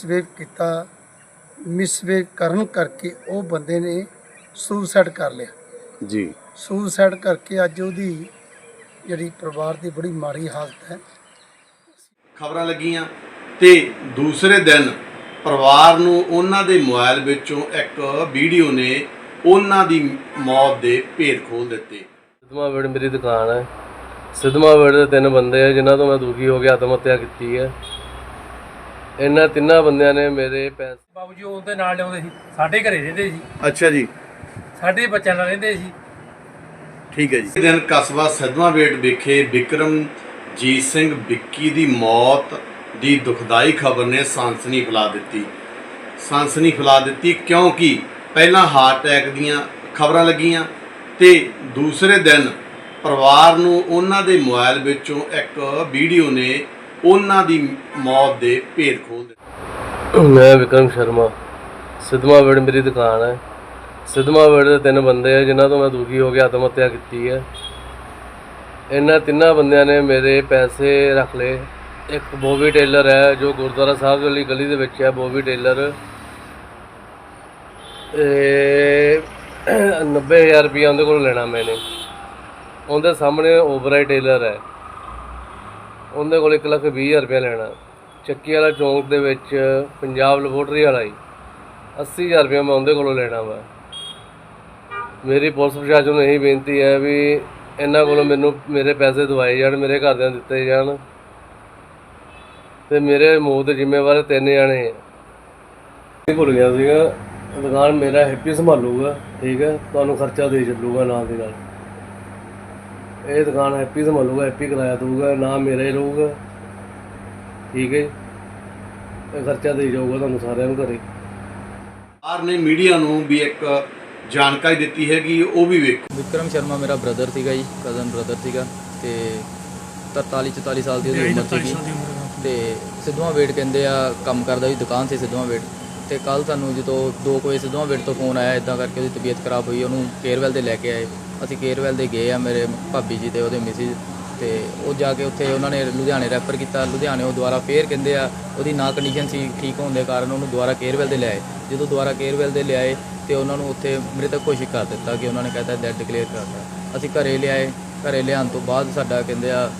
Misbehave ਕੀਤਾ misbehave ਕਰਨ ਕਰਕੇ ਉਹ ਬੰਦੇ ਨੇ ਸੁਸਾਈਡ ਕਰ ਲਿਆ। ਜੀ। ਸੁਸਾਈਡ ਕਰਕੇ ਅੱਜ ਉਹਦੀ ਜਿਹੜੀ ਪਰਿਵਾਰ ਦੀ ਬੜੀ ਮਾੜੀ ਹਾਲਤ ਹੈ। ਖਬਰਾਂ ਲੱਗੀਆਂ ਤੇ ਦੂਸਰੇ ਦਿਨ ਪਰਿਵਾਰ ਨੂੰ ਉਹਨਾਂ ਦੇ ਮੋਬਾਈਲ ਵਿੱਚੋਂ ਇੱਕ ਵੀਡੀਓ ਨੇ ਉਹਨਾਂ ਦੀ ਮੌਤ ਦੇ ਭੇਦ ਖੋਲ ਦਿੱਤੇ। ਸਿੱਧਵਾਂ ਵੇੜ ਮੇਰੀ ਦੁਕਾਨ ਹੈ। ਸਿੱਧਵਾਂ ਵੇੜ ਦੇ ਤਿੰਨ ਬੰਦੇ ਆ ਜਿਨ੍ਹਾਂ ਤੋਂ ਮੈਂ ਦੁਖੀ ਹੋ ਕੇ ਆਤਮ ਹੱਤਿਆ ਕੀਤੀ ਹੈ। ਇਹਨਾਂ ਤਿੰਨਾਂ ਬੰਦਿਆਂ ਨੇ ਮੇਰੇ ਪੈਸੇ ਬਾਬੂ ਜੀ ਉਹਦੇ ਨਾਲ ਲਿਆਉਂਦੇ ਸੀ। ਸਾਡੇ ਘਰੇ ਰਹਿੰਦੇ ਸੀ। ਅੱਛਾ ਜੀ। ਸਾਡੇ ਬੱਚਿਆਂ ਨਾਲ ਰਹਿੰਦੇ ਸੀ। ਠੀਕ ਹੈ ਜੀ। ਇਸ ਦਿਨ ਕਸਬਾ ਸਿੱਧਵਾਂਬੇਟ ਵਿਖੇ ਵਿਕਰਮਜੀਤ ਸਿੰਘ ਵਿੱਕੀ ਦੀ ਮੌਤ ਦੀ ਦੁਖਦਾਈ ਖਬਰ ਨੇ ਸਨਸਨੀ ਫੈਲਾ ਦਿੱਤੀ। ਸਨਸਨੀ ਫੈਲਾ ਦਿੱਤੀ ਕਿਉਂਕਿ ਪਹਿਲਾਂ ਹਾਰਟ ਅਟੈਕ ਦੀਆਂ ਖਬਰਾਂ ਲੱਗੀਆਂ ਤੇ ਦੂਸਰੇ ਦਿਨ ਪਰਿਵਾਰ ਨੂੰ ਉਹਨਾਂ ਦੇ ਮੋਬਾਈਲ ਵਿੱਚੋਂ ਇੱਕ ਵੀਡੀਓ ਨੇ ਉਹਨਾਂ ਦੀ ਮੌਤ ਦੇ ਭੇਦ ਖੋਲ ਦਿੱਤੇ। ਮੈਂ ਵਿਕਰਮ ਸ਼ਰਮਾ। ਸਿੱਧਵਾਂ ਵੇੜ ਮੇਰੀ ਦੁਕਾਨ ਹੈ। ਸਿੱਧਵਾਂ ਵੇੜ ਦੇ ਤਿੰਨ ਬੰਦੇ ਆ, ਜਿਨ੍ਹਾਂ ਤੋਂ ਮੈਂ ਦੁਖੀ ਹੋ ਕੇ ਆਤਮ ਹੱਤਿਆ ਕੀਤੀ ਹੈ। ਇਹਨਾਂ ਤਿੰਨਾਂ ਬੰਦਿਆਂ ਨੇ ਮੇਰੇ ਪੈਸੇ ਰੱਖ ਲਏ। ਇੱਕ ਬੋਬੀ ਟੇਲਰ ਹੈ, ਜੋ ਗੁਰਦੁਆਰਾ ਸਾਹਿਬ ਵਾਲੀ ਗਲੀ ਦੇ ਵਿੱਚ ਹੈ, ਬੋਬੀ ਟੇਲਰ। ਇਹ 90000 ਰੁਪਇਆ ਉਹਦੇ ਕੋਲ ਲੈਣਾ ਮੈਨੇ। ਉਹਦੇ ਸਾਹਮਣੇ ਓਵਰਾਈ ਟੇਲਰ ਹੈ। ਉਹਦੇ ਕੋਲ 1 ਲੱਖ ਵੀਹ ਹਜ਼ਾਰ ਰੁਪਇਆ ਲੈਣਾ। ਚੱਕੀ ਵਾਲਾ ਚੌਂਕ ਦੇ ਵਿੱਚ ਪੰਜਾਬ ਲੈਬੋਰਟਰੀ ਵਾਲਾ ਹੀ 80000 ਰੁਪਇਆ ਮੈਂ ਉਹਦੇ ਕੋਲੋਂ ਲੈਣਾ ਵਾ। ਮੇਰੀ ਪੁਲਿਸ ਪ੍ਰਸ਼ਾਸਨ ਨੂੰ ਇਹੀ ਬੇਨਤੀ ਹੈ ਵੀ ਇਹਨਾਂ ਕੋਲੋਂ ਮੈਨੂੰ ਮੇਰੇ ਪੈਸੇ ਦਵਾਏ ਜਾਣ, ਮੇਰੇ ਘਰਦਿਆਂ ਦਿੱਤੇ ਜਾਣ। ਤੇ ਮੇਰੇ ਮੌਤ ਦੇ ਜ਼ਿੰਮੇਵਾਰ ਤਿੰਨ ਜਾਣੇ ਆ। ਭੁੱਲ ਗਿਆ ਸੀਗਾ। ਦੁਕਾਨ ਮੇਰਾ ਹੈਪੀ ਸੰਭਾਲੂਗਾ, ਠੀਕ ਹੈ? ਤੁਹਾਨੂੰ ਖਰਚਾ ਦੇ ਚੱਲੂਗਾ ਨਾਲ ਦੇ ਨਾਲ। ਇਹ ਦੁਕਾਨ ਹੈਪੀ ਸੰਭਾਲੂਗਾ ਹੈਪੀ ਕਿਰਾਇਆ ਦਊਗਾ ਨਾ ਮੇਰਾ ਹੀ ਰਹੂਗਾ। ਠੀਕ ਹੈ? ਇਹ ਖਰਚਾ ਦੇ ਜਾਊਗਾ ਤੁਹਾਨੂੰ ਸਾਰਿਆਂ ਨੂੰ ਘਰੇ। ਆਰ ਨੇ ਮੀਡੀਆ ਨੂੰ ਵੀ ਇੱਕ ਜਾਣਕਾਰੀ ਦਿੱਤੀ ਹੈਗੀ ਉਹ ਵੀ ਵੇਖੋ। ਵਿਕਰਮ ਸ਼ਰਮਾ ਮੇਰਾ ਬ੍ਰਦਰ ਸੀਗਾ ਜੀ ਕਜ਼ਨ ਬ੍ਰਦਰ ਸੀਗਾ ਤੇ 43 44 ਸਾਲ ਦੀ ਉਹਦੀ ਉਮਰ ਸੀਗੀ। ਤੇ ਸਿੱਧਵਾਂ ਵੇਟ ਕਹਿੰਦੇ ਆ ਕੰਮ ਕਰਦਾ ਵੀ ਦੁਕਾਨ ਸੀ ਸਿੱਧਵਾਂ ਵੇਟ ਤੇ ਕੱਲ ਸਾਨੂੰ ਜਦੋਂ ਦੋ ਕੋਈ ਸਿੱਧਵਾਂ ਵੇਟ ਤੋਂ ਫੋਨ ਆਇਆ ਇਦਾਂ ਕਰਕੇ ਉਹਦੀ ਤਬੀਅਤ ਖਰਾਬ ਹੋਈ ਉਹਨੂੰ ਕੇਅਰਵੈਲ ਦੇ ਲੈ ਕੇ ਆਏ। ਅਸੀਂ ਕੇਅਰਵੈਲ ਦੇ ਗਏ ਆ ਮੇਰੇ ਭਾਬੀ ਜੀ ਤੇ ਉਹਦੇ ਮਿਸਿਸ ਤੇ ਉਹ ਜਾ ਕੇ ਉੱਥੇ ਉਹਨਾਂ ਨੇ ਲੁਧਿਆਣੇ ਰੈਫਰ ਕੀਤਾ। ਲੁਧਿਆਣੇ ਉਹ ਦੁਬਾਰਾ ਫੇਰ ਕਹਿੰਦੇ ਆ ਉਹਦੀ ਨਾ ਕੰਡੀਸ਼ਨ ਸੀ, ਠੀਕ ਹੋਣ ਦੇ ਕਾਰਨ ਉਹਨੂੰ ਦੁਬਾਰਾ ਕੇਅਰਵੈਲ ਦੇ ਲਿਆਏ। ਜਦੋਂ ਦੁਬਾਰਾ ਕੇਅਰਵੈਲ ਦੇ ਲਿਆਏ ਤੇ ਉਹਨਾਂ ਨੂੰ ਉੱਥੇ ਮ੍ਰਿਤਕ ਘੋਸ਼ਿਤ ਕਰ ਦਿੱਤਾ ਕਿ ਉਹਨਾਂ ਨੇ ਕਹਿਤਾ ਡੈਡ ਡਿਕਲੇਅਰ ਕਰਤਾ ਅਸੀਂ ਘਰੇ ਲਿਆਏ, ਘਰੇ ਲਿਆਉਣ ਤੋਂ ਬਾਅਦ ਸਾਡਾ ਕਹਿੰਦੇ ਆ,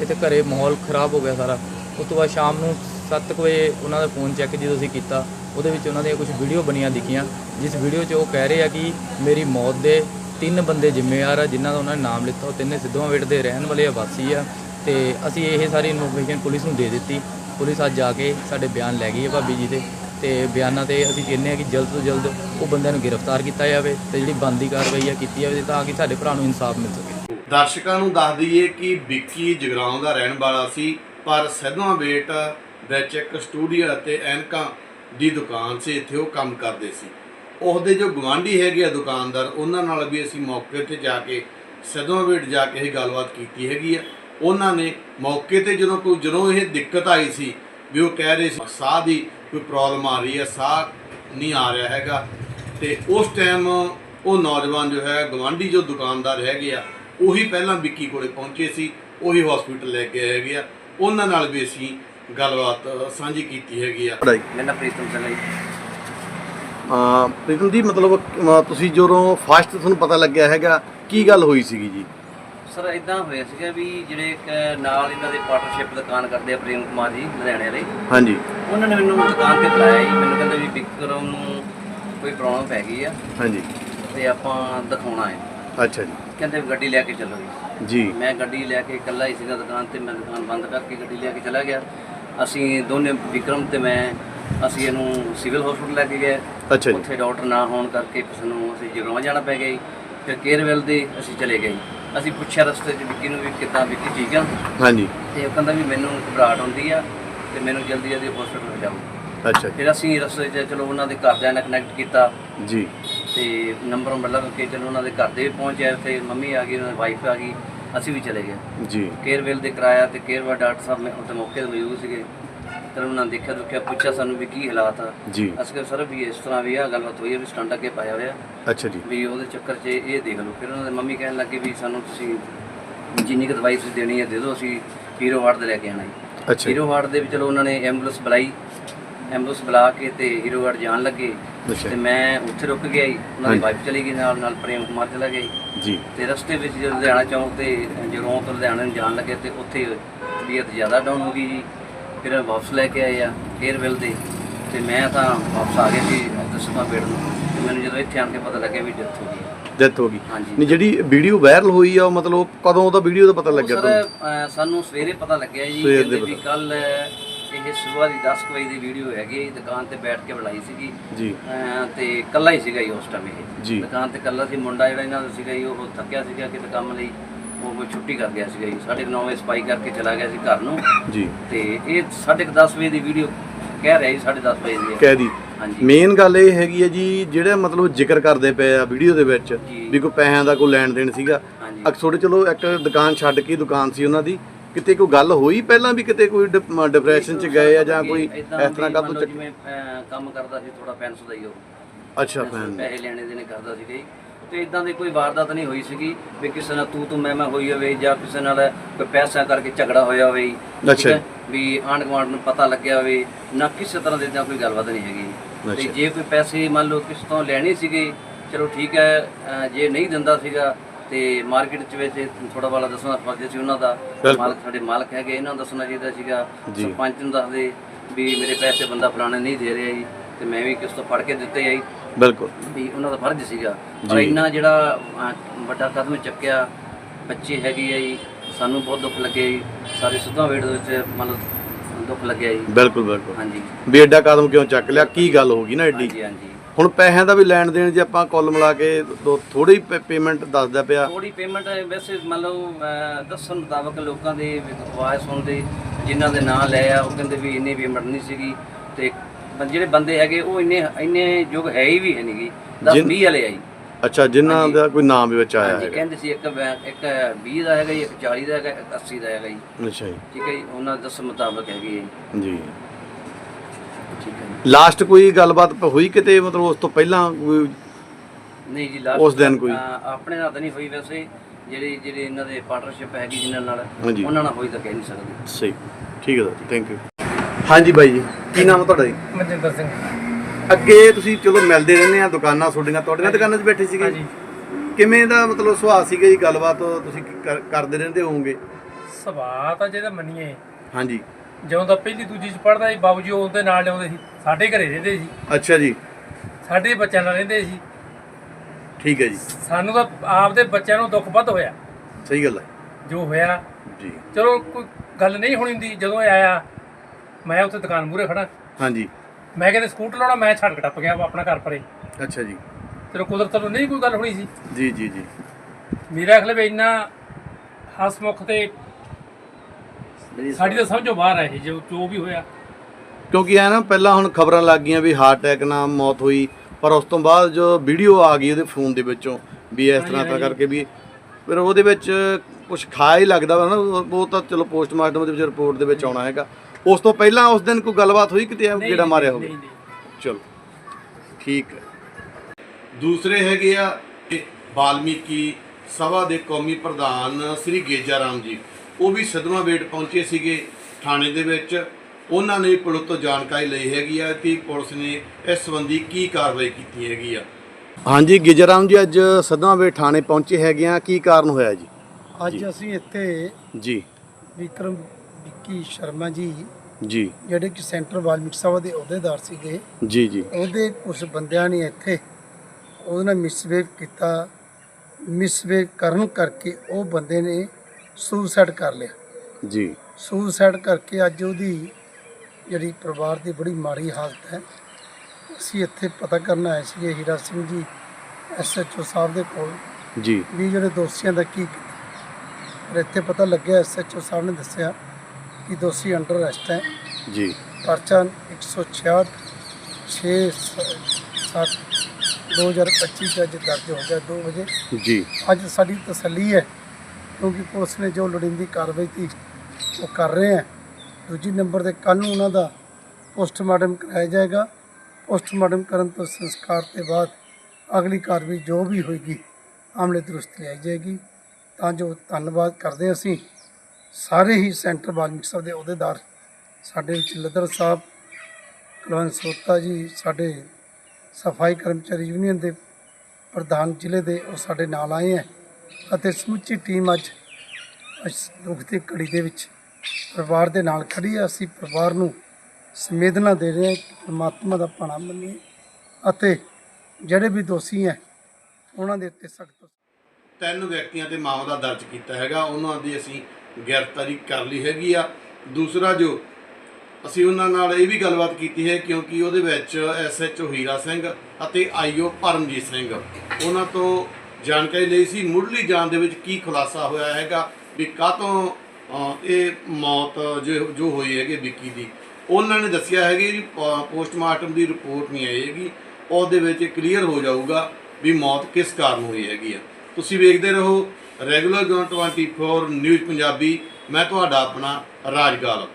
ਇੱਥੇ ਘਰੇ ਮਾਹੌਲ ਖਰਾਬ ਹੋ ਗਿਆ ਸਾਰਾ। ਉਸ ਤੋਂ ਬਾਅਦ ਸ਼ਾਮ ਨੂੰ 7 ਵਜੇ ਉਹਨਾਂ ਦਾ ਫੋਨ ਚੈੱਕ ਜਦੋਂ ਅਸੀਂ ਕੀਤਾ, ਉਹਦੇ ਵਿੱਚ ਉਹਨਾਂ ਦੀਆਂ ਕੁਝ ਵੀਡੀਓ ਬਣੀਆਂ ਦਿਖੀਆਂ, ਜਿਸ ਵੀਡੀਓ 'ਚ ਉਹ ਕਹਿ ਰਹੇ ਆ ਕਿ ਮੇਰੀ ਮੌਤ ਦੇ ਤਿੰਨ ਬੰਦੇ ਜ਼ਿੰਮੇਵਾਰ ਆ, ਜਿਨ੍ਹਾਂ ਦਾ ਉਹਨਾਂ ਨੇ ਨਾਮ ਲਿੱਤਾ, ਉਹ ਤਿੰਨੇ ਸਿੱਧਵਾਂ ਵੇਟ ਦੇ ਰਹਿਣ ਵਾਲੇ ਆਵਾਸੀ ਆ। ਤੇ ਅਸੀਂ ਇਹ ਸਾਰੀ ਇਨਫੋਰਮੇਸ਼ਨ ਪੁਲਿਸ ਨੂੰ ਦੇ ਦਿੱਤੀ। ਪੁਲਿਸ ਅੱਜ ਜਾ ਕੇ ਸਾਡੇ ਬਿਆਨ ਲੈ ਗਈ ਹੈ ਭਾਬੀ ਜੀ ਦੇ। ਤੇ ਬਿਆਨਾਂ ਤੇ ਅਸੀਂ ਕਹਿੰਦੇ ਆ ਕਿ ਜਲਦ ਤੋਂ ਜਲਦ ਉਹ ਬੰਦਿਆਂ ਨੂੰ ਗ੍ਰਿਫਤਾਰ ਕੀਤਾ ਜਾਵੇ ਤੇ ਜਿਹੜੀ ਬੰਦੀ ਕਾਰਵਾਈ ਆ ਕੀਤੀ ਜਾਵੇ ਤਾਂ ਕਿ ਸਾਡੇ ਭਰਾ ਨੂੰ ਇਨਸਾਫ ਮਿਲ ਸਕੇ। ਦਰਸ਼ਕਾਂ ਨੂੰ ਦੱਸ ਦਈਏ ਕਿ ਵਿੱਕੀ ਜਗਰਾਉਂ ਦਾ ਰਹਿਣ ਵਾਲਾ ਸੀ, ਪਰ ਸਿੱਧਵਾਂ ਵੇਟ ਵਿੱਚ ਇੱਕ ਸਟੂਡੀਓ ਅਤੇ ਐਨਕਾਂ ਦੀ ਦੁਕਾਨ ਸੀ, ਇੱਥੇ ਉਹ ਕੰਮ ਕਰਦੇ ਸੀ। ਉਹਦੇ ਜੋ ਗਵਾਂਢੀ ਹੈਗੇ ਆ ਦੁਕਾਨਦਾਰ ਉਹਨਾਂ ਨਾਲ ਵੀ ਅਸੀਂ ਮੌਕੇ ਤੇ ਜਾ ਕੇ ਸਿੱਧਵਾਂ ਵੇਟ ਜਾ ਕੇ ਇਹ ਗੱਲਬਾਤ ਕੀਤੀ ਹੈਗੀ ਆ। ਉਹਨਾਂ ਨੇ ਮੌਕੇ ਤੇ ਜਦੋਂ ਕੋਈ ਜਦੋਂ ਇਹ ਦਿੱਕਤ ਆਈ ਸੀ ਵੀ ਉਹ ਕਹਿ ਰਹੇ ਸੀ ਸਾਹ ਦੀ ਕੋਈ ਪ੍ਰੋਬਲਮ ਆ ਰਹੀ ਹੈ ਸਾਹ ਨਹੀਂ ਆ ਰਿਹਾ ਹੈਗਾ। ਤੇ ਉਸ ਟਾਈਮ ਉਹ ਨੌਜਵਾਨ ਜੋ ਹੈ ਗਵਾਂਢੀ ਜੋ ਦੁਕਾਨਦਾਰ ਹੈਗੇ ਆ ਉਹੀ ਪਹਿਲਾਂ ਵਿੱਕੀ ਕੋਲੇ ਪਹੁੰਚੇ ਸੀ ਉਹੀ ਹਸਪੀਟਲ ਲੈ ਕੇ ਆਏ ਹੈਗੇ ਆ। ਉਹਨਾਂ ਨਾਲ ਵੀ ਅਸੀਂ ਗੱਲਬਾਤ ਸਾਂਝੀ ਕੀਤੀ ਹੈਗੀ ਆ। ਮੇਰਾ ਨਾਮ ਪ੍ਰੀਤਮ ਸਿੰਘ। ਹਾਂ ਪ੍ਰੀਤਮ ਜੀ ਮਤਲਬ ਤੁਸੀਂ ਜਦੋਂ ਫਸਟ ਤੁਹਾਨੂੰ ਪਤਾ ਲੱਗਿਆ ਹੈਗਾ ਕੀ ਗੱਲ ਹੋਈ ਸੀਗੀ ਜੀ? ਸਰ ਇਦਾਂ ਹੋਇਆ ਸੀਗਾ ਵੀ ਜਿਹੜੇ ਇੱਕ ਨਾਲ ਇਹਨਾਂ ਦੇ ਪਾਰਟਨਰਸ਼ਿਪ ਦੁਕਾਨ ਕਰਦੇ ਆ ਪ੍ਰੇਮ ਕੁਮਾਰ ਜੀ ਲੁਧਿਆਣੇ ਵਾਲੇ। ਹਾਂਜੀ। ਉਹਨਾਂ ਨੇ ਮੈਨੂੰ ਦੁਕਾਨ ਤੇ ਬੁਲਾਇਆ ਜੀ। ਮੈਨੂੰ ਕਹਿੰਦੇ ਵੀ ਵਿਕਰਮ ਨੂੰ ਕੋਈ ਪ੍ਰੋਬਲਮ ਪੈ ਗਈ ਆ। ਹਾਂਜੀ। ਤੇ ਆਪਾਂ ਦਿਖਾਉਣਾ ਹੈ। ਅੱਛਾ ਜੀ। ਕਹਿੰਦੇ ਵੀ ਗੱਡੀ ਲੈ ਕੇ ਚੱਲੋ ਜੀ। ਜੀ। ਮੈਂ ਗੱਡੀ ਲੈ ਕੇ ਇਕੱਲਾ ਹੀ ਸੀਗਾ ਦੁਕਾਨ ਤੇ ਮੈਂ ਦੁਕਾਨ ਬੰਦ ਕਰਕੇ ਗੱਡੀ ਲੈ ਕੇ ਚਲਾ ਗਿਆ। ਅਸੀਂ ਦੋਨੇ ਵਿਕਰਮ ਤੇ ਮੈਂ ਅਸੀਂ ਇਹਨੂੰ ਸਿਵਲ ਹਸਪੀਟਲ ਲੈ ਕੇ ਗਏ। ਅੱਛਾ ਜੀ। ਉੱਥੇ ਡਾਕਟਰ ਨਾ ਹੋਣ ਕਰਕੇ ਕਿਸੇ ਨੂੰ ਅਸੀਂ ਜਗਰਾਵਾਂ ਜਾਣਾ ਪੈ ਗਿਆ ਜੀ। ਫਿਰ ਕੇਅਰਵੈਲ ਦੇ ਅਸੀਂ ਚਲੇ ਗਏ ਅਸੀਂ ਪੁੱਛਿਆ ਰਸਤੇ 'ਚ ਵਿੱਕੀ ਨੂੰ ਵੀ ਕਿੱਦਾਂ ਵਿੱਕੀ ਠੀਕ ਆ ਹਾਂਜੀ। ਤੇ ਉਹ ਕਹਿੰਦਾ ਵੀ ਮੈਨੂੰ ਘਬਰਾਹਟ ਹੁੰਦੀ ਆ ਤੇ ਮੈਨੂੰ ਜਲਦੀ ਜਲਦੀ ਹਸਪੀਟਲ ਜਾਓ। ਅੱਛਾ ਫਿਰ ਅਸੀਂ ਰਸਤੇ 'ਚ ਚਲੋ ਉਹਨਾਂ ਦੇ ਘਰਦਿਆਂ ਨਾਲ ਕਨੈਕਟ ਕੀਤਾ। ਜੀ। ਤੇ ਨੰਬਰ ਲੱਗ ਕੇ ਚਲੋ ਉਹਨਾਂ ਦੇ ਘਰ ਦੇ ਵੀ ਪਹੁੰਚੇ ਤੇ ਮੰਮੀ ਆ ਗਈ ਉਹਨਾਂ ਦੀ ਵਾਈਫ ਆ ਗਈ ਅਸੀਂ ਵੀ ਚਲੇ ਗਏ। ਜੀ। ਕੇਅਰਵੈਲ ਦੇ ਕਰਾਇਆ ਤੇ ਕੇਅਰਵੈਲ ਡਾਕਟਰ ਸਾਹਿਬ ਮੈਂ ਉੱਥੇ ਮੌਕੇ ਤੇ ਮੌਜੂਦ ਸੀਗੇ। ਤੇ ਉਹਨਾਂ ਦੇਖਿਆ ਦੁੱਖਿਆ ਪੁੱਛਿਆ ਸਾਨੂੰ ਵੀ ਕੀ ਹਾਲਾਤ ਆ। ਜੀ। ਅਸੀਂ ਕਿਹਾ ਸਰ ਵੀ ਇਸ ਤਰ੍ਹਾਂ ਵੀ ਆ ਗੱਲਬਾਤ ਹੋਈ ਆ ਵੀ ਸਟੰਟ ਅੱਗੇ ਪਾਇਆ ਹੋਇਆ। ਅੱਛਾ ਜੀ। ਵੀ ਉਹਦੇ ਚੱਕਰ 'ਚ ਇਹ ਦੇਖ ਲਓ। ਫਿਰ ਉਹਨਾਂ ਦੇ ਮੰਮੀ ਕਹਿਣ ਲੱਗੇ ਵੀ ਸਾਨੂੰ ਤੁਸੀਂ ਜਿੰਨੀ ਕੁ ਦਵਾਈ ਤੁਸੀਂ ਦੇਣੀ ਹੈ ਦੇ ਦਿਓ ਅਸੀਂ ਹੀਰੋ ਹਾਰਟ ਦੇ ਲੈ ਕੇ ਆਣਾ ਜੀ। ਅੱਛਾ ਹੀਰੋ ਹਾਰਟ ਦੇ ਵੀ ਚਲੋ ਉਹਨਾਂ ਨੇ ਐਂਬੂਲੈਂਸ ਬੁਲਾਈ। ਐਂਬੂਲੈਂਸ ਬੁਲਾ ਕੇ ਤੇ ਹੀਰੋਗੜ ਜਾਣ ਲੱਗੇ। ਤੇ ਮੈਂ ਉੱਥੇ ਰੁਕ ਗਿਆ ਜੀ। ਉਹਨਾਂ। ਦੀ ਵਾਈਫ ਚਲੀ ਗਈ ਨਾਲ ਨਾਲ ਪ੍ਰੇਮ ਕੁਮਾਰ ਚਲਾ ਗਿਆ ਜੀ। ਤੇ ਰਸਤੇ ਵਿੱਚ ਜਦੋਂ ਲੁਧਿਆਣਾ ਚੌਂਕ ਤੇ ਜਗਰਾਉਂ ਤੋਂ ਲੁਧਿਆਣੇ ਨੂੰ ਜਾਣ ਲੱਗੇ ਤੇ ਉੱਥੇ ਤਬੀਅਤ ਜ਼ਿਆਦਾ ਡਾਊਨ ਹੋ ਗਈ ਜੀ। ਫਿਰ ਵਾਪਸ ਲੈ ਕੇ ਆਏ ਆ ਏਅਰਵੈਲ ਦੇ ਤੇ ਮੈਂ ਤਾਂ ਵਾਪਸ ਆ ਗਿਆ ਸੀ ਦਸਵਾਂ ਬੇੜ ਨੂੰ। ਤੇ ਮੈਨੂੰ ਜਦੋਂ ਇੱਥੇ ਆਣ ਕੇ ਪਤਾ ਲੱਗਿਆ ਵੀ ਡੈਥ ਹੋ ਗਈ ਡੈਥ ਹੋ ਗਈ। ਹਾਂਜੀ। ਨਹੀਂ ਜਿਹੜੀ ਵੀਡੀਓ ਵਾਇਰਲ ਹੋਈ ਆ ਉਹ ਮਤਲਬ ਕਦੋਂ ਉਹਦਾ ਵੀਡੀਓ ਦਾ ਪਤਾ ਲੱਗਿਆ ਸਰ ਤੁਹਾਨੂੰ? ਅਹ, ਸਾਨੂੰ ਸਵੇਰੇ ਪਤਾ ਲੱਗਿਆ ਜੀ ਸਵੇਰ ਦੇ ਕਹਿੰਦੇ ਵੀ। ਕੱਲ ਇਹ ਸਵੇਰ ਦੀ 10 ਕੁ ਵਜੇ ਦੀ ਵੀਡੀਓ ਹੈਗੀ ਦੁਕਾਨ ਤੇ ਬੈਠ ਕੇ ਬੁਲਾਈ ਸੀਗੀ। ਜੀ। ਅਹ, ਤੇ ਕੱਲਾ ਹੀ ਸੀਗਾ ਜੀ ਉਸ ਟਾਈਮ ਜੀ। ਇਹ ਦੁਕਾਨ ਤੇ ਕੱਲਾ ਸੀ ਮੁੰਡਾ ਜਿਹੜਾ ਇਹਨਾਂ ਦਾ ਸੀਗਾ ਜੀ ਉਹ ਥੱਕਿਆ ਸੀਗਾ ਕਿਤੇ ਕੰਮ ਲਈ। ਉਹ ਕੋਈ ਛੁੱਟੀ ਕਰ ਗਿਆ ਸੀਗਾ ਜੀ। ਸਾਢੇ ਕੁ ਨੌ ਵਜੇ ਸਫ਼ਾਈ ਕਰਕੇ ਚਲਾ ਗਿਆ ਸੀ ਘਰ ਨੂੰ। ਜੀ। ਤੇ ਇਹ ਸਾਢੇ ਕੁ ਦਸ ਵਜੇ ਦੀ ਵੀਡੀਓ ਕਹਿ ਰਿਹਾ ਜੀ ਸਾਢੇ ਦਸ ਵਜੇ ਦੀ। ਹੈ। ਕਹਿ ਦੀ। ਹਾਂਜੀ। ਮੇਨ ਗੱਲ ਇਹ ਹੈਗੀ ਹੈ ਜੀ ਜਿਹੜਾ ਮਤਲਬ ਜ਼ਿਕਰ ਕਰਦੇ ਪਏ ਆ ਵੀਡੀਓ ਦੇ ਵਿੱਚ ਜੀ। ਵੀ ਕੋਈ ਪੈਸਿਆਂ ਦਾ ਕੋਈ ਲੈਣ ਦੇਣ ਸੀਗਾ। ਹਾਂਜੀ। ਅਕਸਰ ਚਲੋ ਇੱਕ ਦੁਕਾਨ ਛੱਡ ਕੇ ਦੁਕਾਨ ਸੀ ਉਹਨਾਂ ਦੀ। ਕਿਤੇ ਕੋਈ ਗੱਲ ਹੋਈ ਪਹਿਲਾਂ ਵੀ ਕਿਤੇ ਕੋਈ ਡਿਪਰੈਸ਼ਨ ਚ ਗਏ ਆ ਜਾਂ ਕੋਈ ਇਸ ਏਦਾਂ ਤਰ੍ਹਾਂ ਵੀ ਮੰਨ ਤੋਂ ਜਿਵੇਂ ਅਹ, ਕੰਮ ਕਰਦਾ ਸੀ ਥੋੜਾ ਪੈਨਸ ਦਾ ਹੀ ਉਹ। ਅੱਛਾ ਭੈਣ ਪੈਸੇ ਲੈਣੇ ਦੇਣੇ ਕਰਦਾ ਸੀਗਾ ਜੀ। ਤੇ ਇਦਾਂ ਦੀ ਕੋਈ ਵਾਰਦਾਤ ਨਹੀਂ ਹੋਈ ਸੀਗੀ ਵੀ ਕਿਸੇ ਨਾਲ ਤੂੰ ਤੂੰ ਮੈਂ ਮੈਂ ਹੋਈ ਹੋਵੇ ਜਾਂ ਕਿਸੇ ਨਾਲ ਕੋਈ ਪੈਸਾ ਕਰਕੇ ਝਗੜਾ ਹੋਇਆ ਹੋਵੇ। ਠੀਕ ਹੈ? ਵੀ ਆਂਢ ਗੁਆਂਢ ਨੂੰ ਪਤਾ ਲੱਗਿਆ ਹੋਵੇ ਨਾ ਕਿਸੇ ਤਰ੍ਹਾਂ ਦੀ ਤਾਂ ਕੋਈ ਗੱਲਬਾਤ ਨਹੀਂ ਹੈਗੀ ਤੇ। ਜੇ ਕੋਈ ਪੈਸੇ ਮੰਨ ਲਓ ਕਿਸ ਤੋਂ ਲੈਣੇ ਸੀਗੇ ਚਲੋ ਠੀਕ ਹੈ ਜੇ ਨਹੀਂ ਦਿੰਦਾ ਸੀਗਾ ਤੇ ਮਾਰਕੀਟ ਚ ਵਿੱਚ ਥੋੜਾ ਵਾਲਾ ਦੱਸਣਾ ਫਰਜ਼ ਸੀ ਉਹਨਾਂ ਦਾ। ਮਾਲਕ ਸਾਡੇ ਮਾਲਕ ਹੈਗੇ ਇਹਨਾਂ ਨੂੰ ਦੱਸਣਾ ਚਾਹੀਦਾ ਸੀਗਾ। ਸਰਪੰਚ ਨੂੰ ਦੱਸਦੇ ਵੀ ਮੇਰੇ ਪੈਸੇ ਬੰਦਾ ਫਲਾਣੇ ਨਹੀਂ ਦੇ ਰਿਹਾ ਜੀ ਤੇ ਮੈਂ ਵੀ ਕਿਸ ਤੋਂ ਫੜ ਕੇ ਦਿੱਤੇ ਆ ਜੀ ਬਿਲਕੁਲ। ਵੀ ਉਹਨਾਂ ਦਾ ਫਰਜ਼ ਸੀਗਾ। ਪਰ। ਇੰਨਾ ਜਿਹੜਾ ਅਹ, ਵੱਡਾ ਕਦਮ ਚੱਕਿਆ ਬੱਚੇ ਹੈਗੇ ਆ ਜੀ ਸਾਨੂੰ ਬਹੁਤ ਦੁੱਖ ਲੱਗਿਆ ਜੀ। ਸਾਰੇ ਸੁਧਾ ਵੇੜ ਦੇ ਵਿੱਚ ਮਤਲਬ ਦੁੱਖ ਲੱਗਿਆ ਜੀ। ਬਿਲਕੁਲ ਬਿਲਕੁਲ। ਹਾਂਜੀ। ਵੀ ਐਡਾ ਕਦਮ ਕਿਉਂ ਚੱਕ ਲਿਆ? ਕੀ ਗੱਲ ਹੋ ਗਈ ਨਾ ਐਡੀ? ਹਾਂਜੀ ਹਾਂਜੀ। ਹੁਣ ਪੈਸਿਆਂ ਦਾ ਵੀ ਲੈਣ ਦੇਣ ਜੇ ਆਪਾਂ ਕੁੱਲ ਮਿਲਾ ਕੇ ਥੋੜੀ ਪੇਮੈਂਟ ਦੱਸਦਾ ਪਿਆ। ਥੋੜੀ ਪੇਮੈਂਟ ਵੈਸੇ ਮੰਨ ਲਓ ਅਹ, ਦੱਸਣ ਮੁਤਾਬਕ ਲੋਕਾਂ ਦੇ ਆਵਾਜ਼ ਸੁਣਦੇ ਜਿਨ੍ਹਾਂ ਦੇ ਨਾਂ ਲਏ ਆ ਉਹ ਕਹਿੰਦੇ ਵੀ ਇੰਨੀ ਪੇਮੈਂਟ ਨਹੀਂ ਸੀਗੀ। ਤੇ ਬੰ- ਜਿਹੜੇ ਬੰਦੇ ਹੈਗੇ ਉਹ ਇੰਨੇ ਇੰਨੇ ਯੁੱਗ ਹੈ ਹੀ ਵੀ ਹੈ ਨਹੀਂਗੀ 10 ਜਿਨ- 20 ਵਾਲੇ ਆ ਜੀ। ਅੱਛਾ ਜਿਨ੍ਹਾਂ ਦਾ ਕੋਈ ਨਾਮ ਵੀ ਵਿੱਚ ਆਇਆ ਹਾਂਜੀ ਹੈਗਾ। ਕਹਿੰਦੇ ਸੀ ਇੱਕ ਇੱਕ 20 ਦਾ ਹੈਗਾ ਜੀ ਇੱਕ 40 ਦਾ ਹੈਗਾ ਇੱਕ 80 ਦਾ ਹੈਗਾ ਜੀ। ਅੱਛਾ ਜੀ। ਠੀਕ ਹੈ ਜੀ ਉਹਨਾਂ ਦੇ ਦੱਸਣ ਮੁਤਾਬਕ ਹੈਗੀ ਹੈ ਜੀ। ਜੀ। ਠੀਕ ਹੈ ਜੀ। ਲਾਸਟ ਕੋਈ ਗੱਲਬਾਤ ਪ- ਹੋਈ ਕਿਤੇ ਮਤਲਬ ਉਸ ਤੋਂ ਪਹਿਲਾਂ ਕੋਈ ਨਹੀਂ ਜੀ ਲਾਸਟ ਉਸ ਦਿਨ ਕੋਈ? ਆਪਣੇ ਨਾਲ ਤਾਂ ਨਹੀਂ ਹੋਈ ਵੈਸੇ। ਜਿਹੜੀ ਜਿਹੜੀ ਇਹਨਾਂ ਦੇ ਪਾਰਟਨਰਸ਼ਿਪ ਹੈਗੀ ਜਿਨ੍ਹਾਂ ਨਾਲ ਹਾਂਜੀ। ਉਹਨਾਂ ਨਾਲ ਹੋਈ ਤਾਂ ਕਹਿ ਨਹੀਂ ਸਕਦੇ। ਸਹੀ। ਠੀਕ ਹੈ ਥੈਂਕ ਯੂ ਹਾਂਜੀ ਬਾਈ ਜੀ ਕੀ ਨਾਮ ਤੁਹਾਡਾ ਜੀ? ਮਨਜਿੰਦਰ ਸਿੰਘ। ਅੱਗੇ ਤੁਸੀਂ ਚਲੋ ਮਿਲਦੇ ਰਹਿੰਦੇ ਆ ਦੁਕਾਨਾਂ ਤੁਹਾਡੀਆਂ ਤੁਹਾਡੀਆਂ ਦੁਕਾਨਾਂ 'ਚ ਬੈਠੇ ਸੀਗੇ? ਹਾਂਜੀ। ਕਿਵੇਂ ਦਾ ਮਤਲਬ ਸੁਭਾਅ ਸੀਗਾ ਜੀ ਗੱਲਬਾਤ ਤੁਸੀਂ ਕਰ- ਕਰਦੇ ਰਹਿੰਦੇ ਹੋਵੋਗੇ? ਸੁਭਾਅ ਤਾਂ ਜਿਹਦਾ ਮੰਨੀਏ। ਹਾਂਜੀ। ਜਦੋਂ ਦਾ ਪਹਿਲੀ ਦੂਜੀ ਚ ਪੜਦਾ ਸੀ ਬਾਬੂ ਜੀ ਉਹਦੇ ਨਾਲ ਲਿਆਉਂਦੇ ਸੀ। ਸਾਡੇ ਘਰੇ ਰਹਿੰਦੇ ਸੀ। ਅੱਛਾ ਜੀ। ਸਾਡੇ ਬੱਚਿਆਂ ਨਾਲ ਰਹਿੰਦੇ ਸੀ। ਠੀਕ ਹੈ ਜੀ। ਸਾਨੂੰ ਤਾਂ ਆਪਦੇ ਬੱਚਿਆਂ ਨੂੰ ਦੁੱਖ ਵੱਧ ਹੋਇਆ। ਸਹੀ ਗੱਲ ਹੈ। ਜੋ ਹੋਇਆ। ਜੀ। ਚਲੋ ਕੋਈ ਗੱਲ ਨਹੀਂ ਹੋਣੀ ਹੁੰਦੀ ਜਦੋਂ ਇਹ ਆਇਆ ਮੈਂ ਉੱਥੇ ਦੁਕਾਨ ਮੂਹਰੇ ਖੜਾ ਹਾਂਜੀ। ਮੈਂ ਕਹਿੰਦੇ ਸਕੂਟਰ ਲਾਉਣਾ ਮੈਂ ਛੱਡ ਕੇ ਟੱਪ ਗਿਆ ਆਪਣਾ ਘਰ ਪਰੇ। ਅੱਛਾ ਜੀ। ਚਲੋ ਕੁਦਰਤ ਨੂੰ ਨਹੀਂ ਕੋਈ ਗੱਲ ਹੋਣੀ ਸੀ। ਜੀ ਜੀ ਜੀ। ਮੇਰਾ ਖਿਆਲ ਵੀ ਇੰਨਾ ਹਸਮੁਖ ਤੇ ਸਾਡੀ ਤਾਂ ਸਮਝੋ ਬਾਹਰ ਹੈ ਇਹ ਜੋ ਜੋ ਵੀ ਹੋਇਆ। ਕਿਉਂਕਿ ਐ ਨਾ ਪਹਿਲਾਂ ਹੁਣ ਖਬਰਾਂ ਲੱਗ ਗਈਆਂ ਵੀ ਹਾਰਟ ਅਟੈਕ ਨਾਲ ਮੌਤ ਹੋਈ ਪਰ ਉਸ ਤੋਂ ਬਾਅਦ ਜੋ ਵੀਡੀਓ ਆ ਗਈ ਉਹਦੇ ਫੋਨ ਦੇ ਵਿੱਚੋਂ ਵੀ ਇਸ ਤਰ੍ਹਾਂ ਤਾਂ ਕਰਕੇ ਵੀ ਫਿਰ ਉਹਦੇ ਵਿੱਚ ਕੁਝ ਖਾ ਹੀ ਲੱਗਦਾ ਵਾ ਨਾ ਉਹ ਤਾਂ ਚਲੋ ਪੋਸਟਮਾਰਟਮ ਦੇ ਵਿੱਚ ਰਿਪੋਰਟ ਦੇ ਵਿੱਚ ਆਉਣਾ ਹੈਗਾ। ਉਸ ਤੋਂ ਪਹਿਲਾਂ ਉਸ ਦਿਨ ਕੋਈ ਗੱਲਬਾਤ ਹੋਈ ਕਿਤੇ ਨਹੀਂ, ਜਿਹੜਾ ਮਾਰਿਆ ਹੋਵੇ? ਨਹੀਂ। ਚਲੋ ਠੀਕ ਹੈ। ਦੂਸਰੇ ਹੈਗੇ ਆ ਇਹ ਵਾਲਮੀਕੀ ਸਭਾ ਦੇ ਕੌਮੀ ਪ੍ਰਧਾਨ ਸ੍ਰੀ ਗੇਜਾ ਰਾਮ ਜੀ। ਉਹ ਵੀ ਸਦਮਾ ਵੇਟ ਪਹੁੰਚੇ ਸੀਗੇ ਥਾਣੇ ਦੇ ਵਿੱਚ। ਉਹਨਾਂ ਨੇ ਪੁਲਿਸ ਤੋਂ ਜਾਣਕਾਰੀ ਲਈ ਹੈਗੀ ਆ ਕਿ ਪੁਲਿਸ ਨੇ ਇਸ ਸੰਬੰਧੀ ਕੀ ਕਾਰਵਾਈ ਕੀਤੀ ਹੈਗੀ ਆ। ਹਾਂਜੀ ਗੇਜਾ ਰਾਮ ਜੀ ਅੱਜ ਸਦਮਾ ਵੇਟ ਥਾਣੇ ਪਹੁੰਚੇ ਹੈਗੇ ਆ। ਕੀ ਕਾਰਨ ਹੋਇਆ ਜੀ? ਅੱਜ ਅਸੀਂ ਇੱਥੇ ਜੀ। ਵਿਕਰਮ ਵਿੱਕੀ ਸ਼ਰਮਾ ਜੀ ਜੀ। ਜਿਹੜੇ ਕਿ ਸੈਂਟਰ ਵਾਲਮੀਕ ਸਭਾ ਦੇ ਅਹੁਦੇਦਾਰ ਸੀਗੇ। ਜੀ ਜੀ। ਉਹਦੇ ਕੁਝ ਬੰਦਿਆਂ ਨੇ ਇੱਥੇ ਉਹਦੇ ਨਾਲ ਮਿਸਬਿਹੇਵ ਕੀਤਾ। ਮਿਸਬਿਹੇਵ ਕਰਨ ਕਰਕੇ ਉਹ ਬੰਦੇ ਨੇ ਸੁਸਾਈਡ ਕਰ ਲਿਆ। ਜੀ। ਸੁਸਾਈਡ ਕਰਕੇ ਅੱਜ ਉਹਦੀ ਜਿਹੜੀ ਪਰਿਵਾਰ ਦੀ ਬੜੀ ਮਾੜੀ ਹਾਲਤ ਹੈ। ਅਸੀਂ ਇੱਥੇ ਪਤਾ ਕਰਨ ਆਏ ਸੀਗੇ ਹੀਰਾ ਸਿੰਘ ਜੀ ਐਸਐਚਓ ਸਾਹਿਬ ਦੇ ਕੋਲ। ਜੀ। ਵੀ ਜਿਹੜੇ ਦੋਸ਼ੀਆਂ ਦਾ ਕੀ ਕੀਤਾ। ਪਰ ਇੱਥੇ ਪਤਾ ਲੱਗਿਆ ਐਸਐਚਓ ਸਾਹਿਬ ਨੇ ਦੱਸਿਆ ਕਿ ਦੋਸ਼ੀ ਅੰਡਰ ਅਰੈਸਟ ਹੈ। ਜੀ। ਪਰਚਾ 166 6 7 2025 ਚ ਅੱਜ ਦਰਜ ਹੋ ਗਿਆ 2 ਵਜੇ। ਜੀ। ਅੱਜ ਸਾਡੀ ਤਸੱਲੀ ਹੈ ਕਿਉਂਕਿ ਪੁਲਿਸ ਨੇ ਜੋ ਲੋੜੀਂਦੀ ਕਾਰਵਾਈ ਕੀਤੀ ਉਹ ਕਰ ਰਹੇ ਹੈ। ਦੂਜੀ ਨੰਬਰ ਤੇ ਕੱਲ੍ਹ ਨੂੰ ਉਹਨਾਂ ਦਾ ਪੋਸਟਮਾਰਟਮ ਕਰਾਇਆ ਜਾਏਗਾ। ਪੋਸਟਮਾਰਟਮ ਕਰਨ ਤੋਂ ਸੰਸਕਾਰ ਤੇ ਬਾਅਦ ਅਗਲੀ ਕਾਰਵਾਈ ਜੋ ਵੀ ਹੋਏਗੀ ਆਮਲੇ ਦਰੁਸਤ ਲਿਆਈ ਜਾਏਗੀ। ਤਾਂ ਜੋ ਧੰਨਵਾਦ ਕਰਦੇ ਹਾਂ ਅਸੀਂ। ਸਾਰੇ ਹੀ ਸੈਂਟਰ ਵਾਲਮੀਕ ਸਭਾ ਦੇ ਅਹੁਦੇਦਾਰ ਸਾਡੇ ਵਿੱਚ ਲੱਦਰ ਸਾਹਿਬ, ਕੁਲਵੰਤ ਸੋਤਾ ਜੀ, ਸਾਡੇ ਸਫ਼ਾਈ ਕਰਮਚਾਰੀ ਯੂਨੀਅਨ ਦੇ ਪ੍ਰਧਾਨ ਜ਼ਿਲ੍ਹੇ ਦੇ ਉਹ ਸਾਡੇ ਨਾਲ ਆਏ ਹੈ ਅਤੇ ਸਮੁੱਚੀ ਟੀਮ ਅੱਜ ਦੁੱਖ ਦੀ ਘੜੀ ਦੇ ਵਿੱਚ ਪਰਿਵਾਰ ਦੇ ਨਾਲ ਖੜੀ ਹੈ। ਅਸੀਂ ਪਰਿਵਾਰ ਨੂੰ ਸੰਵੇਦਨਾ ਦੇ ਰਹੇ ਹਾਂ ਕਿ ਪਰਮਾਤਮਾ ਦਾ ਭਾਣਾ ਮੰਨੀਏ ਅਤੇ ਜਿਹੜੇ ਵੀ ਦੋਸ਼ੀ ਹੈ ਉਹਨਾਂ ਦੇ ਉੱਤੇ ਸਖਤ ਤਿੰਨ ਵਿਅਕਤੀਆਂ ਤੇ ਮਾਮਲਾ ਦਰਜ ਕੀਤਾ ਹੈਗਾ। ਉਹਨਾਂ ਦੀ ਅਸੀਂ ਗ੍ਰਿਫਤਾਰੀ ਕਰ ਲਈ ਹੈਗੀ ਆ। ਦੂਸਰਾ ਜੋ ਅਸੀਂ ਉਹਨਾਂ ਨਾਲ ਇਹ ਵੀ ਗੱਲਬਾਤ ਕੀਤੀ ਹੈ ਕਿਉਂਕਿ ਉਹਦੇ ਵਿੱਚ ਐਸਐਚਓ ਹੀਰਾ ਸਿੰਘ ਅਤੇ ਆਈਓ ਪਰਮਜੀਤ ਸਿੰਘ। ਉਹਨਾਂ ਤੋਂ ਜਾਣਕਾਰੀ ਲਈ ਸੀ ਮੁੱਢਲੀ ਜਾਣ ਦੇ ਵਿੱਚ ਕੀ ਖੁਲਾਸਾ ਹੋਇਆ ਹੈਗਾ ਵੀ ਕਾਹਤੋਂ ਅ, ਇਹ ਮੌਤ ਜੋ ਹੋਈ ਹੈਗੀ ਵਿੱਕੀ ਦੀ। ਉਹਨਾਂ ਨੇ ਦੱਸਿਆ ਹੈਗਾ ਜੀ ਪੋਸਟਮਾਰਟਮ ਦੀ ਰਿਪੋਰਟ ਨਹੀਂ ਆਈ ਹੈਗੀ। ਉਹਦੇ ਵਿੱਚ ਕਲੀਅਰ ਹੋ ਜਾਊਗਾ ਵੀ ਮੌਤ ਕਿਸ ਕਾਰਨ ਹੋਈ ਹੈਗੀ ਆ। ਤੁਸੀਂ ਵੇਖਦੇ ਰਹੋ ਰੈਗੂਲਰ ਜੋਨ 24 ਨਿਊਜ਼ ਪੰਜਾਬੀ ਮੈਂ ਤੁਹਾਡਾ ਆਪਣਾ ਰਾਜਗਾਲ